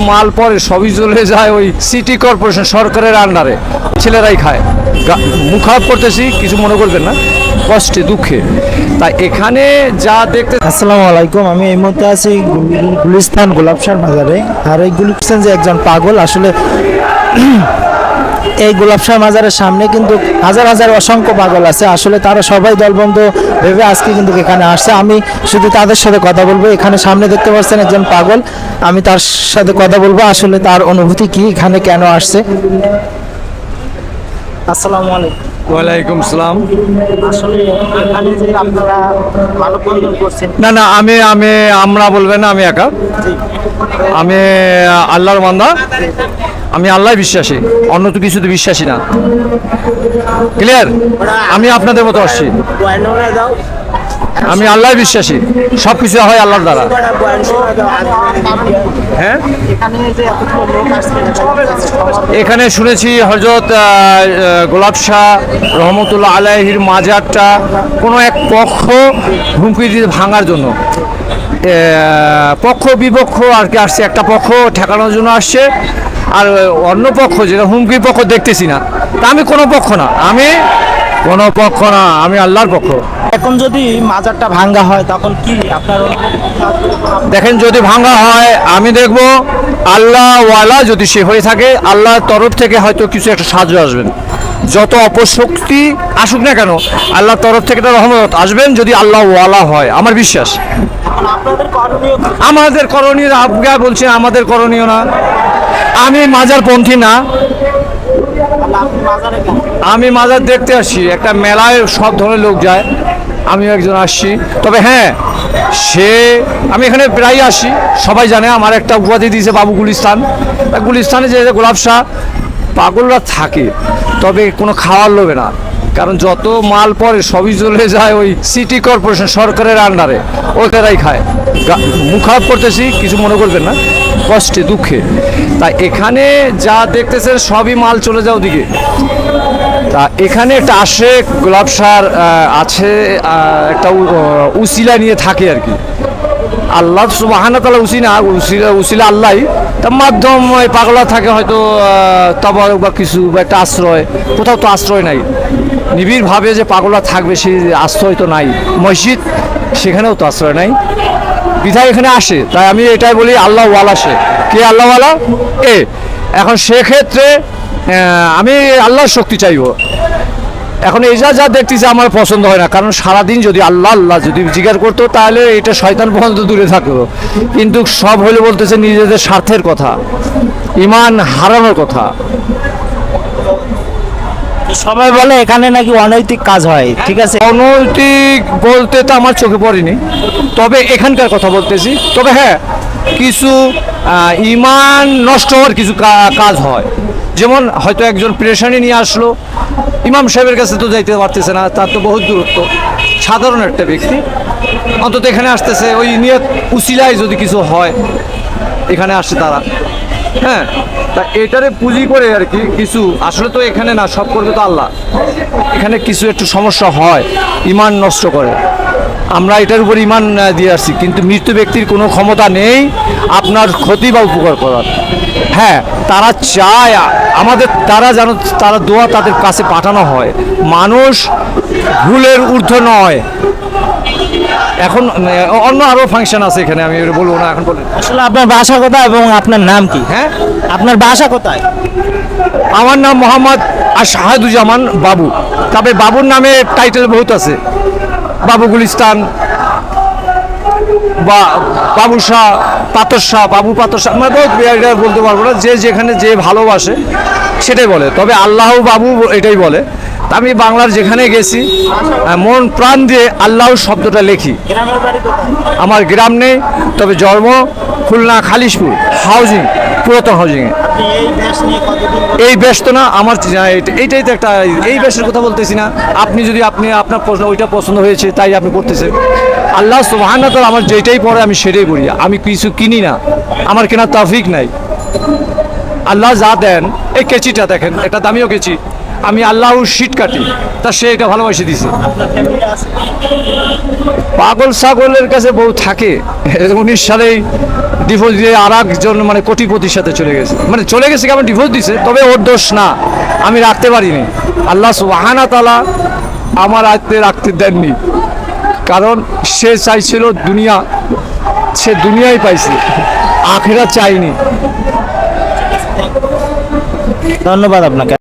মাল পরে সবই চলে যায় ওই সিটি কর্পোরেশন সরকারের আন্ডারে ছেলেরাই খায়। গা- মুখ করতেছি, কিছু মনে করবেন না। কষ্টে, দুঃখে। তাই এখানে যা দেখতে আসসালামু আলাইকুম, আমি এই মুহূর্তে আছি গুলিস্তান গোলাপসার বাজারে। আর এই গুলিস্তান যে একজন পাগল, আসলে এই গোলাপসার মাজারের সামনে কিন্তু হাজার হাজার অসংখ্য পাগল আছে। আসলে তারা সবাই দলবন্ধ ভেবে আজকে কিন্তু এখানে আসছে। আমি শুধু তাদের সাথে কথা বলব। এখানে সামনে দেখতে পাচ্ছেন একজন পাগল। আমি তার সাথে কথা বলব। আসলে তার অনুভূতি কি এখানে কেন আসছে? আসসালামু আলাইকুম। ওয়ালাইকুম সালাম। না না আমি আমি আমরা বলবেন না আমি একা। আমি আল্লাহর বান্দা। আমি আল্লাহ বিশ্বাসী, অন্য তো কিছুতে বিশ্বাসী না। ক্লিয়ার আমি আপনাদের মতো আসছি। আমি আল্লাহ বিশ্বাসী সব কিছু হয় আল্লাহর দ্বারা। হ্যাঁ? এখানে শুনেছি হজরত গোলাপ শাহ রহমতুল্লাহ আলাহির মাজারটা কোনো এক পক্ষ হুমকি দিয়ে ভাঙার জন্য। পক্ষ বিপক্ষ আর কি আসছে, একটা পক্ষ ঠেকানোর জন্য আসছে। আর অন্য পক্ষ যেটা হুমকির পক্ষ দেখতেছি না তা আমি কোনো পক্ষ না। আমি কোনো পক্ষ না আমি আল্লাহর পক্ষ। এখন যদি মাজারটা ভাঙ্গা হয় তখন কি আপনার দেখেন যদি ভাঙ্গা হয় আমি দেখব আল্লাহ ওয়ালা যদি সে হয়ে থাকে আল্লাহর তরফ থেকে হয়তো কিছু একটা সাহায্য আসবেন যত অপশক্তি আসুক না কেন আল্লাহর তরফ থেকে একটা রহমত আসবেন যদি আল্লাহ ওয়ালা হয় আমার বিশ্বাস। করণীয়? আমাদের করণীয় আবগা বলছে আমাদের করণীয় না। আমি মাজার পন্থী না? আমি মাজার দেখতে আসি একটা মেলায় সব ধরনের লোক যায় আমিও একজন আসছি। তবে হ্যাঁ সে আমি এখানে প্রায় আসি সবাই জানে আমার একটা উপাধি দিয়েছে বাবু গুলিস্তান। গুলিস্তানে যে গোলাপ শাহ পাগলরা থাকে তবে কোনো খাওয়ার লোভে না। কারণ যত মাল পরে সবই চলে যায় ওই সিটি কর্পোরেশন সরকারের আন্ডারে ওটারাই খায়। গা- মুখ খারাপ করতেছি কিছু মনে করবেন না কষ্টে দুঃখে। তাই এখানে যা দেখতেছেন সবই মাল চলে যাও ওদিকে তা এখানে একটা আশেক গোলাপ সার আছে একটা উসিলা নিয়ে থাকে আর কি। আল্লাহ সুবাহানা তালা উসিনা উসিলা উসিলা আল্লাহ। তার মাধ্যম পাগলা থাকে হয়তো তবর বা কিছু বা একটা আশ্রয়। কোথাও তো আশ্রয় নাই। নিবিড়ভাবে যে পাগলা থাকবে সেই আশ্রয় তো নাই। মসজিদ, সেখানেও তো আশ্রয় নাই। বিধায় এখানে আসে, তাই আমি এটাই বলি, আল্লাহ ওয়ালা সে। কে আল্লাহ ওয়ালা? এ। এখন সেক্ষেত্রে আমি আল্লাহর শক্তি চাইব। এখন এই যা যা দেখতেছি আমার পছন্দ হয় না, কারণ সারাদিন যদি আল্লাহ আল্লাহ যদি জিজ্ঞাসা করতো, তাহলে এটা শয়তান পর্যন্ত দূরে থাকতো। কিন্তু সব হলে বলতেছে নিজেদের স্বার্থের কথা, ইমান হারানোর কথা। সবাই বলে এখানে নাকি অনৈতিক কাজ হয়, ঠিক আছে? অনৈতিক বলতে তো আমার চোখে পড়েনি। তবে এখানকার কথা বলতেছি। তবে হ্যাঁ কিছু ইমান নষ্ট হওয়ার কিছু কাজ হয়। যেমন হয়তো একজন প্রেশানি নিয়ে আসলো। ইমাম সাহেবের কাছে তো যাইতে পারতেছে না, তার তো বহুত দূরত্ব। সাধারণ একটা ব্যক্তি। অন্তত এখানে আসতেছে, ওই নিয়ে উসিলায় যদি কিছু হয়, এখানে আসছে তারা। হ্যাঁ তা এটারে পুঁজি করে আর কি কিছু, আসলে তো এখানে না, সব করবে তো আল্লাহ। এখানে কিছু একটু সমস্যা হয়, ইমান নষ্ট করে। আমরা এটার উপর ইমান দিয়ে আসছি, কিন্তু মৃত ব্যক্তির কোনো ক্ষমতা নেই আপনার ক্ষতি বা উপকার করার। হ্যাঁ তারা চায়, আমাদের তারা যেন, তারা দোয়া তাদের কাছে পাঠানো হয়। মানুষ ভুলের ঊর্ধ্ব নয়। এখন অন্য আরও ফাংশন আছে এখানে আমি বলব না এখন বলেন। আসলে আপনার বাসা কোথায় এবং আপনার নাম কি? হ্যাঁ? আপনার বাসা কোথায়? আমার নাম মোহাম্মদ শাহাদুজ্জামান বাবু। তবে বাবুর নামে টাইটেল বহুত আছে। বাবু গুলিস্তান বা বাবু শাহ পাতর শাহ বাবু পাতর শাহ মানে বহুত এটা বলতে পারব না যে যেখানে যে ভালোবাসে সেটাই বলে। তবে আল্লাহ বাবু এটাই বলে। আমি বাংলার যেখানে গেছি মন প্রাণ দিয়ে আল্লাহ শব্দটা লিখি। আমার গ্রাম নেই, তবে জন্ম খুলনা খালিশপুর হাউজিং পুরাতন হাউজিংয়ে এই ব্যস্ত না, আমার এইটাই তো একটা এই ব্যস্তের কথা বলতেছি না। আপনি যদি আপনি আপনার প্রশ্ন ওইটা পছন্দ হয়েছে, তাই আপনি করতেছেন। আল্লাহ সুবহানাহু আমার যেটাই পড়ে, আমি সেটাই করি আমি কিছু কিনি না। আমার কেনার তাফিক নাই। আল্লাহ যা দেন, এই কেচিটা দেখেন, এটা দামিও কেচি। আমি আল্লাহর শীত কাটি। তা সে এটা ভালোবাসে দিছে। পাগল ছাগলের কাছে বউ থাকে উনিশ সালেই ডিভোর্স দিয়ে আর একজন মানে কোটিপতির সাথে চলে গেছে। মানে চলে গেছে কেমন ডিভোর্স দিছে, তবে ওর দোষ না, আমি রাখতে পারিনি। আল্লাহ সুবাহানা তালা আমার আয়ত্তে রাখতে দেননি। কারণ সে চাইছিল দুনিয়া, সে দুনিয়াই পাইছে আখেরা চাইনি। ধন্যবাদ আপনাকে।